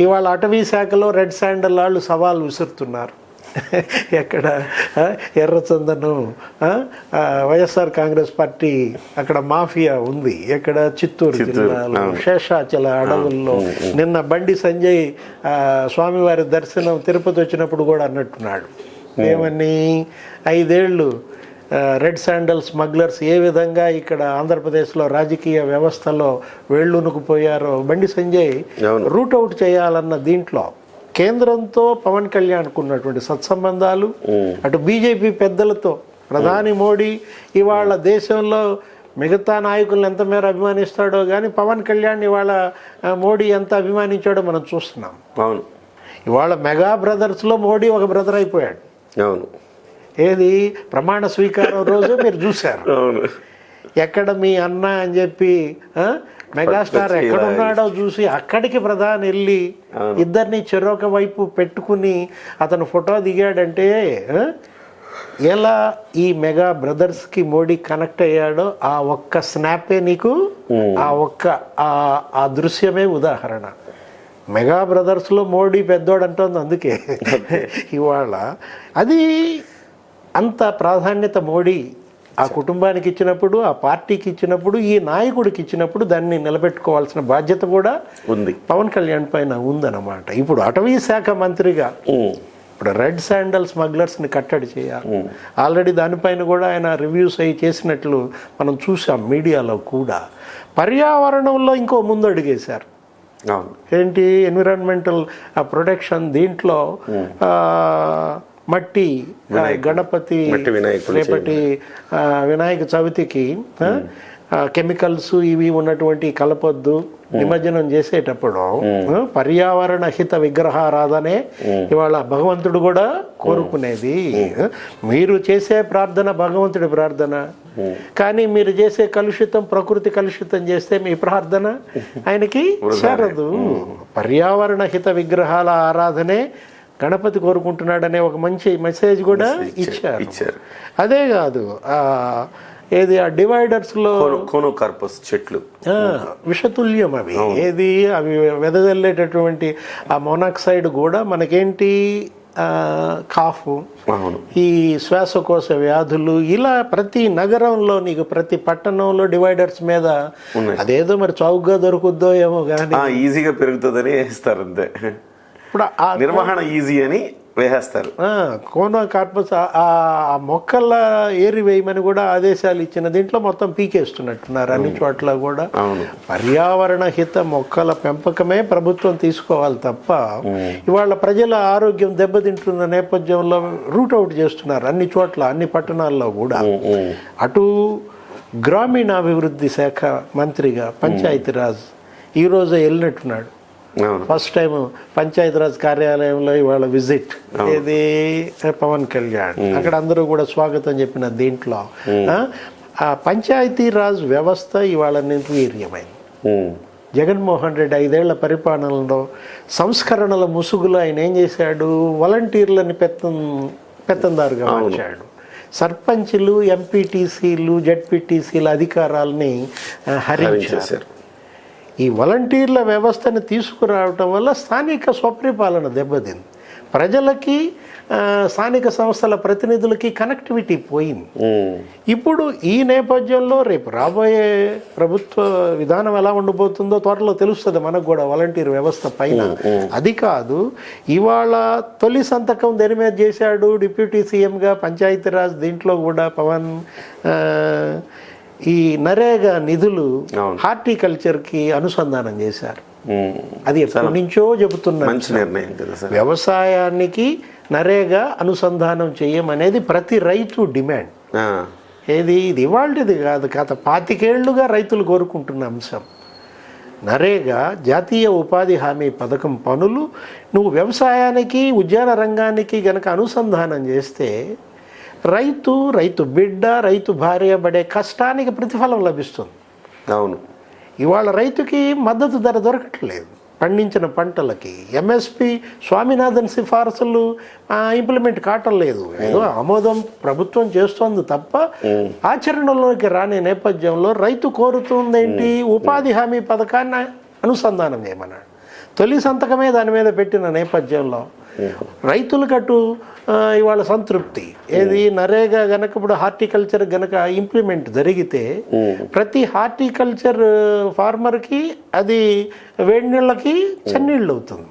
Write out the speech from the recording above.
ఇవాళ అటవీ శాఖలో రెడ్ శాండల్ వాళ్ళు సవాల్ విసురుతున్నారు. ఎక్కడ ఎర్రచందనం వైఎస్ఆర్ కాంగ్రెస్ పార్టీ అక్కడ మాఫియా ఉంది. ఎక్కడ? చిత్తూరు జిల్లాలో శేషాచల అడవుల్లో. నిన్న బండి సంజయ్ స్వామివారి దర్శనం తిరుపతి వచ్చినప్పుడు కూడా అన్నట్టున్నాడు. ఏమని? ఐదేళ్ళు రెడ్ శాండల్ స్మగ్లర్స్ ఏ విధంగా ఇక్కడ ఆంధ్రప్రదేశ్లో రాజకీయ వ్యవస్థలో వేళ్ళునుకుపోయారో బండి సంజయ్. రూట్ అవుట్ చేయాలన్న దీంట్లో కేంద్రంతో పవన్ కళ్యాణ్కు ఉన్నటువంటి సత్సంబంధాలు అటు బీజేపీ పెద్దలతో ప్రధాని మోడీ ఇవాళ దేశంలో మిగతా నాయకులను ఎంత మేర అభిమానిస్తాడో కానీ పవన్ కళ్యాణ్ ఇవాళ మోడీ ఎంత అభిమానించాడో మనం చూస్తున్నాం. అవును. ఇవాళ మెగా బ్రదర్స్లో మోడీ ఒక బ్రదర్ అయిపోయాడు. అవును. ఏది? ప్రమాణ స్వీకారం రోజు మీరు చూశారు. ఎక్కడ మీ అన్న అని చెప్పి మెగాస్టార్ ఎక్కడ ఉన్నాడో చూసి అక్కడికి ప్రధాని వెళ్ళి ఇద్దరిని చెరొక వైపు పెట్టుకుని అతను ఫోటో దిగాడంటే ఎలా ఈ మెగా బ్రదర్స్కి మోడీ కనెక్ట్ అయ్యాడో ఆ ఒక్క స్నాపే నీకు ఆ ఒక్క ఆ ఆ దృశ్యమే ఉదాహరణ. మెగా బ్రదర్స్లో మోడీ పెద్దోడు అంటోంది అందుకే ఇవాళ అది అంత ప్రాధాన్యత మోడీ ఆ కుటుంబానికి ఇచ్చినప్పుడు ఆ పార్టీకి ఇచ్చినప్పుడు ఈ నాయకుడికి ఇచ్చినప్పుడు దాన్ని నిలబెట్టుకోవాల్సిన బాధ్యత కూడా ఉంది. పవన్ కళ్యాణ్ పైన ఉందన్నమాట. ఇప్పుడు అటవీ శాఖ మంత్రిగా. ఇప్పుడు రెడ్ శాండల్ స్మగ్లర్స్ని కట్టడి చేయాలి. ఆల్రెడీ దానిపైన కూడా ఆయన రివ్యూస్ అయి చేసినట్లు మనం చూసాం మీడియాలో కూడా. పర్యావరణంలో ఇంకో ముందు అడిగేశారు. ఏంటి? ఎన్విరాన్మెంటల్ ప్రొటెక్షన్ దీంట్లో మట్టి గణపతి రేపటి ఆ, వినాయక చవితికి కెమికల్స్ ఇవి ఉన్నటువంటి కలపొద్దు నిమజ్జనం చేసేటప్పుడు పర్యావరణ హిత విగ్రహారాధనే ఇవాళ భగవంతుడు కూడా కోరుకునేది. మీరు చేసే ప్రార్థన భగవంతుడి ప్రార్థన. కానీ మీరు చేసే కలుషితం ప్రకృతి కలుషితం చేస్తే మీ ప్రార్థన ఆయనకి చేరదు. పర్యావరణ హిత విగ్రహాల ఆరాధనే గణపతి కోరుకుంటున్నాడనే ఒక మంచి మెసేజ్ కూడా ఇచ్చారు ఇచ్చారు. అదే కాదు ఆ, ఏది ఆ డివైడర్స్లో కోనో కోనోకార్పస్ చెట్లు. విషతుల్యం అవి. ఏది అవి వెదజల్లేటటువంటి ఆ మొనాక్సైడ్ కూడా మనకేంటి కాఫ్ ఈ శ్వాసకోశ వ్యాధులు ఇలా ప్రతి నగరంలో నీకు ప్రతి పట్టణంలో డివైడర్స్ మీద అదేదో మరి చౌకగా దొరుకుద్దో ఏమో కానీ ఈజీగా పెరుగుతుందని వేస్తారు అంతే. ఇప్పుడు ఆ నిర్వహణ ఈజీ అని వేసేస్తారు. కోనో కార్పస్ ఆ- మొక్కల ఏరి వేయమని కూడా ఆదేశాలు ఇచ్చిన దీంట్లో మొత్తం పీకేస్తున్నట్టున్నారు అన్ని చోట్ల కూడా. పర్యావరణ హిత మొక్కల పెంపకమే ప్రభుత్వం తీసుకోవాలి తప్ప ఇవాళ ప్రజల ఆరోగ్యం దెబ్బతింటున్న నేపథ్యంలో రూట్ అవుట్ చేస్తున్నారు అన్ని చోట్ల అన్ని పట్టణాల్లో కూడా. అటు గ్రామీణాభివృద్ధి శాఖ మంత్రిగా పంచాయతీరాజ్ ఈరోజు వెళ్ళినట్టున్నాడు. ఫస్ట్ టైం పంచాయతీరాజ్ కార్యాలయంలో ఇవాళ విజిట్. ఏది? పవన్ కళ్యాణ్. అక్కడ అందరూ కూడా స్వాగతం చెప్పిన దీంట్లో. ఆ, పంచాయతీరాజ్ వ్యవస్థ ఇవాళ నిర్వీర్యమైంది. జగన్మోహన్ రెడ్డి ఐదేళ్ళ పరిపాలనలో సంస్కరణల ముసుగులో ఆయన ఏం చేశాడు? వాలంటీర్లని పెత్తం పెత్తందారుగా మార్చాడు. సర్పంచ్లు ఎంపీటీసీలు జడ్పీటీసీల అధికారాలని హరించారు. ఈ వాలంటీర్ల వ్యవస్థను తీసుకురావటం వల్ల స్థానిక స్వపరిపాలన దెబ్బతింది. ప్రజలకి స్థానిక సంస్థల ప్రతినిధులకి కనెక్టివిటీ పోయింది. ఇప్పుడు ఈ నేపథ్యంలో రేపు రాబోయే ప్రభుత్వ విధానం ఎలా ఉండబోతుందో త్వరలో తెలుస్తుంది మనకు కూడా వాలంటీర్ వ్యవస్థ పైన. అది కాదు ఇవాళ తొలి సంతకం దేని మీద చేశాడు? డిప్యూటీ సీఎంగా పంచాయతీరాజ్ దీంట్లో కూడా పవన్ ఈ నరేగా నిధులు. హార్టికల్చర్కి అనుసంధానం చేశారు. అది ఎప్పటి నుంచో చెబుతున్నారు. మంచి నిర్ణయం కదా వ్యవసాయానికి నరేగా అనుసంధానం చేయమనేది ప్రతి రైతు డిమాండ్. ఏది? ఇది ఇవాళది కాదు. గత పాతికేళ్ళుగా రైతులు కోరుకుంటున్న అంశం. నరేగా జాతీయ ఉపాధి హామీ పథకం పనులు నువ్వు వ్యవసాయానికి ఉద్యాన రంగానికి గనక అనుసంధానం చేస్తే రైతు రైతు బిడ్డ రైతు భార్య పడే కష్టానికి ప్రతిఫలం లభిస్తుంది. అవును. ఇవాళ రైతుకి మద్దతు ధర దొరకట్లేదు. పండించిన పంటలకి ఎంఎస్పి స్వామినాథన్ సిఫార్సులు ఇంప్లిమెంట్ కావటం లేదు. ఏదో ఆమోదం ప్రభుత్వం చేస్తోంది తప్ప ఆచరణలోకి రాని నేపథ్యంలో రైతు కోరుతుందేంటి? ఉపాధి హామీ పథకాన్ని అనుసంధానం చేయమన్నాడు. తొలి సంతకమే దాని మీద పెట్టిన నేపథ్యంలో రైతులకటు ఆ, ఇవాళ సంతృప్తి. ఏది? నరేగా గనక ఇప్పుడు హార్టికల్చర్ గనక ఇంప్లిమెంట్ జరిగితే ప్రతి హార్టికల్చర్ ఫార్మర్కి అది వేడి నీళ్ళకి చన్నీళ్ళు అవుతుంది.